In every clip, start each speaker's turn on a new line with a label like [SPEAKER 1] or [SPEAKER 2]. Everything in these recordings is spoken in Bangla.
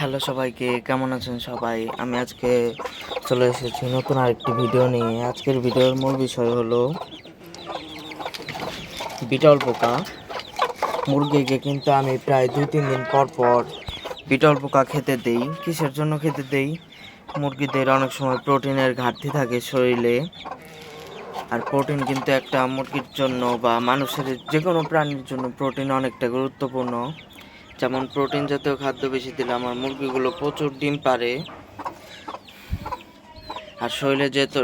[SPEAKER 1] হ্যালো সবাইকে, কেমন আছেন সবাই? আমি আজকে চলে এসেছি নতুন আরেকটি ভিডিও নিয়ে। আজকের ভিডিওর মূল বিষয় হলো বিটল পোকা। মুরগিকে কিন্তু আমি প্রায় দুই তিন দিন পর পর বিটল পোকা খেতে দেই। কিসের জন্য খেতে দেই? মুরগিদের অনেক সময় প্রোটিনের ঘাটতি থাকে শরীরে। আর প্রোটিন কিন্তু একটা মুরগির জন্য বা মানুষের যে কোনো প্রাণীর জন্য প্রোটিন অনেকটা গুরুত্বপূর্ণ। যেমন প্রোটিন জাতীয় খাদ্য বেশি দিলে আমার মুরগিগুলো প্রচুর ডিম পারে আর শরীরে যেত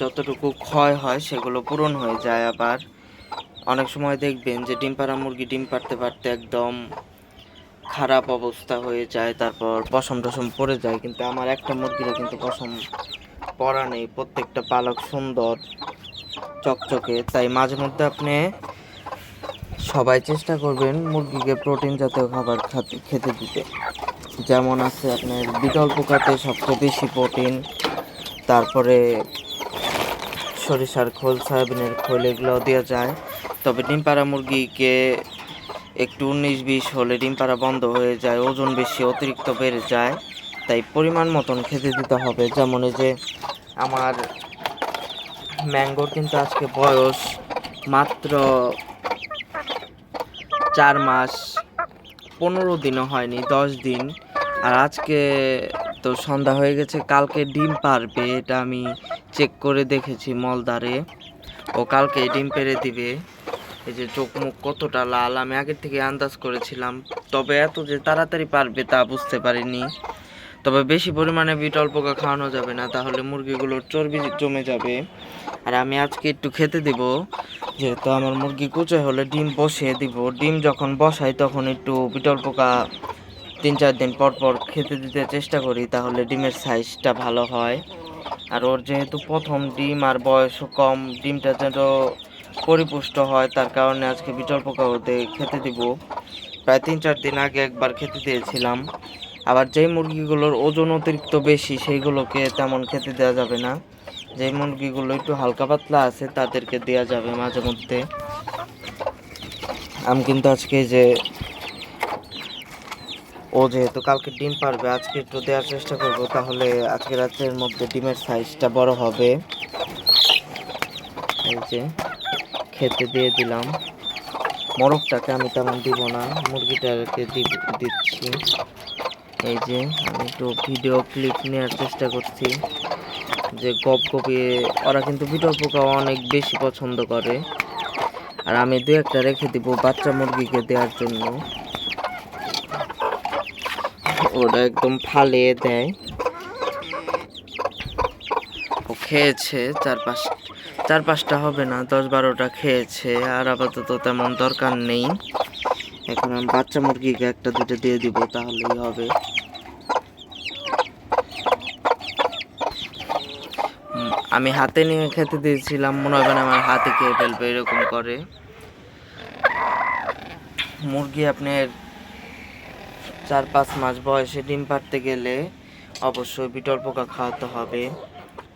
[SPEAKER 1] যতটুকু ক্ষয় হয় সেগুলো পূরণ হয়ে যায় আবার। অনেক সময় দেখবেন যে ডিম পাড়া মুরগি ডিম পারতে পারতে একদম খারাপ অবস্থা হয়ে যায়, তারপর পশম টসম পড়ে যায়। কিন্তু আমার একটা মুরগিরও কিন্তু পশম পড়া নেই, প্রত্যেকটা পালক সুন্দর, চকচকে। তাই মাঝে মধ্যে আপনি সবাই চেষ্টা করবেন মুরগিকে প্রোটিন জাতীয় খাবার খাতে- খেতে দিতে। যেমন আছে আপনার বিকল্প পোকাতে সবচেয়ে বেশি প্রোটিন তারপরে সরিষার খোল, সয়াবিনের খোল এগুলো দেওয়া যায়। তবে ডিম পাড়া মুরগিকে একটু উনিশ বিশ হলে ডিম পাড়া বন্ধ হয়ে যায়, ওজন বেশি, অতিরিক্ত বেড়ে যায়। তাই পরিমাণ মতন খেতে দিতে হবে। যেমন এই যে আমার ম্যাঙ্গোর কিন্তু আজকে বয়স মাত্র চার মাস, পনেরো দিনও হয়নি, দশ দিন। আর আজকে তো সন্ধ্যা হয়ে গেছে, কালকে ডিম পারবে, এটা আমি চেক করে দেখেছি মলদারে। ও কালকে ডিম পেরে দিবে। এই যে চোখ মুখ কতটা লাল, আমি আগের থেকে আন্দাজ করেছিলাম। তবে এত যে তাড়াতাড়ি পারবে তা বুঝতে পারিনি। তবে বেশি পরিমাণে বিটল পোকা খাওয়ানো যাবে না, তাহলে মুরগিগুলোর চর্বি জমে যাবে। আর আমি আজকে একটু খেতে দিব, যেহেতু আমার মুরগি কুচে হলে ডিম বসিয়ে দিব। ডিম যখন বসাই তখন একটু বিটল পোকা তিন চার দিন পর পর খেতে দিতে চেষ্টা করি, তাহলে ডিমের সাইজটা ভালো হয়। আর ওর যেহেতু প্রথম ডিম আর বয়সও কম, ডিমটা যেন পরিপুষ্ট হয়, তার কারণে আজকে বিটল পোকা ওতে খেতে দিব। প্রায় তিন চার দিন আগে একবার খেতে দিয়েছিলাম। আবার যেই মুরগিগুলোর ওজন অতিরিক্ত বেশি, সেইগুলোকে তেমন খেতে দেওয়া যাবে না। যে মুরগিগুলো একটু হালকা পাতলা আছে, তাদেরকে দেওয়া যাবে মাঝে মধ্যে। আমি কিন্তু আজকে যে, ও যেহেতু কালকে ডিম পারবে, আজকে একটু দেওয়ার চেষ্টা করব, তাহলে আজকে রাতের মধ্যে ডিমের সাইজটা বড় হবে। এই যে, খেতে দিয়ে দিলাম। মোরগটাকে আমি তেমন দিব না, মুরগিটাকে দিচ্ছি। এই যে, আমি একটু ভিডিও ক্লিপ নেওয়ার চেষ্টা করছি। যে গপ গপিয়ে ওরা কিন্তু ভিডিও পোকা অনেক বেশি পছন্দ করে। আর আমি দু একটা রেখে দিব বাচ্চা মুরগিকে দেওয়ার জন্য। ওরা একদম ফালিয়ে দেয়। ও খেয়েছে চার পাঁচ চার পাঁচটা হবে না, দশ বারোটা খেয়েছে, আর আপাতত তেমন দরকার নেই। এখন আমি বাচ্চা মুরগিকে একটা দুটো দিয়ে দিব, তাহলেই হবে। আমি হাতে নিয়ে খেতে দিয়েছিলাম, মনে হবে না আমার হাতে খেয়ে ফেলবে, এরকম করে। মুরগি আপনার চার পাঁচ মাস বয়সে ডিম পাড়তে গেলে অবশ্যই বিটল পোকা খাওয়াতে হবে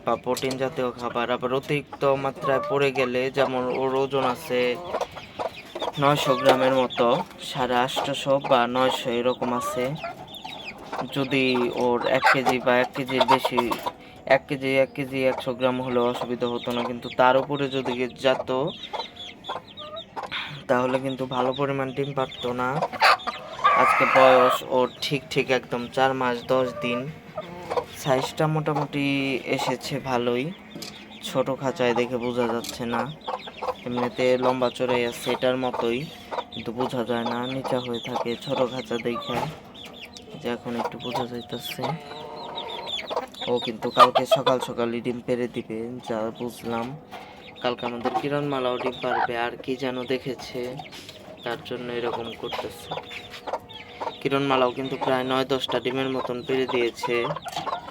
[SPEAKER 1] বা প্রোটিন জাতীয় খাবার। আবার অতিরিক্ত মাত্রায় পড়ে গেলে যেমন ওর ওজন আছে নয়শো গ্রামের মতো, সাড়ে আটশোশো বা নয়শো এরকম আছে। যদি ওর এক কেজি বা এক কেজির বেশি, এক কেজি এক কেজি একশো গ্রাম হলেও অসুবিধা হতো না। কিন্তু তার উপরে যদি যেত, তাহলে কিন্তু ভালো পরিমাণ ডিম পারতো না। আজকে বয়স ওর ঠিক ঠিক একদম চার মাস দশ দিন। সাইজটা মোটামুটি এসেছে ভালোই। ছোট খাঁচায় দেখে বোঝা যাচ্ছে না। এমনিতে লম্বা চড়াই আছে এটার মতোই, কিন্তু বোঝা যায় না, নিচা হয়ে থাকে, ছোট খাঁচা দেখে। যে এখন একটু বোঝা যাইতেছে। ও কিন্তু কালকে সকাল সকালই ডিম পেরে দিবে, যা বুঝলাম। কালকে আমাদের কিরণমালাও ডিম পারবে, আর কি যেন দেখেছে, তার জন্য এরকম করতেছে। কিরণমালাও কিন্তু প্রায় নয় দশটা ডিমের মতন পেরে দিয়েছে,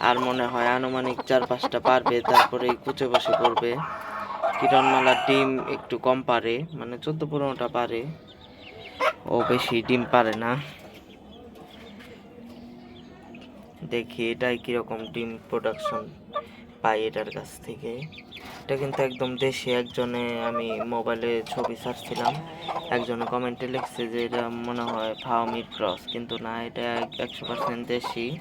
[SPEAKER 1] আর মনে হয় আনুমানিক চার পাঁচটা পারবে তারপরে কুচে বসে পড়বে। কিরণমালার ডিম একটু কম পারে মানে চোদ্দ পনেরোটা পারে। ও বেশি ডিম পারে না। দেখি এটাই কীরকম ডিম প্রোডাকশন পাই এটার কাছ থেকে। এটা কিন্তু একদম দেশি, একজনে আমি মোবাইলে ছবি ছাড়ছিলাম। একজনে কমেন্টে লিখছে যে, এটা মনে হয় ফাওমির ক্রস। কিন্তু না, এটা একশো পার্সেন্ট দেশি।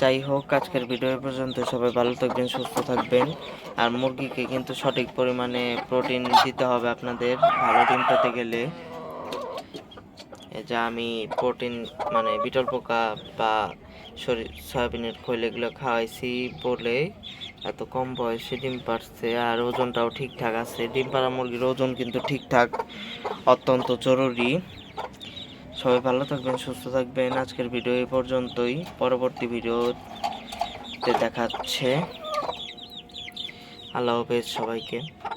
[SPEAKER 1] যাই হোক, আজকের ভিডিও পর্যন্ত সবাই ভালো থাকবেন, সুস্থ থাকবেন। আর মুরগিকে কিন্তু সঠিক পরিমাণে প্রোটিন দিতে হবে আপনাদের, ভালো ডিম পেতে গেলে। যে আমি প্রোটিন মানে বিটল পোকা বা শরীর সয়াবিনের খৈল এগুলো খাওয়াইছি বলে এত কম বয়সে ডিম পারছে আর ওজনটাও ঠিকঠাক আছে। ডিম পাড়া মুরগির ওজন কিন্তু ঠিকঠাক, অত্যন্ত জরুরি। সবাই ভালো থাকবেন, সুস্থ থাকবেন। আজকের ভিডিও এই পর্যন্তই। পরবর্তী ভিডিওতে দেখাচ্ছে। আল্লাহ হাফেজ সবাইকে।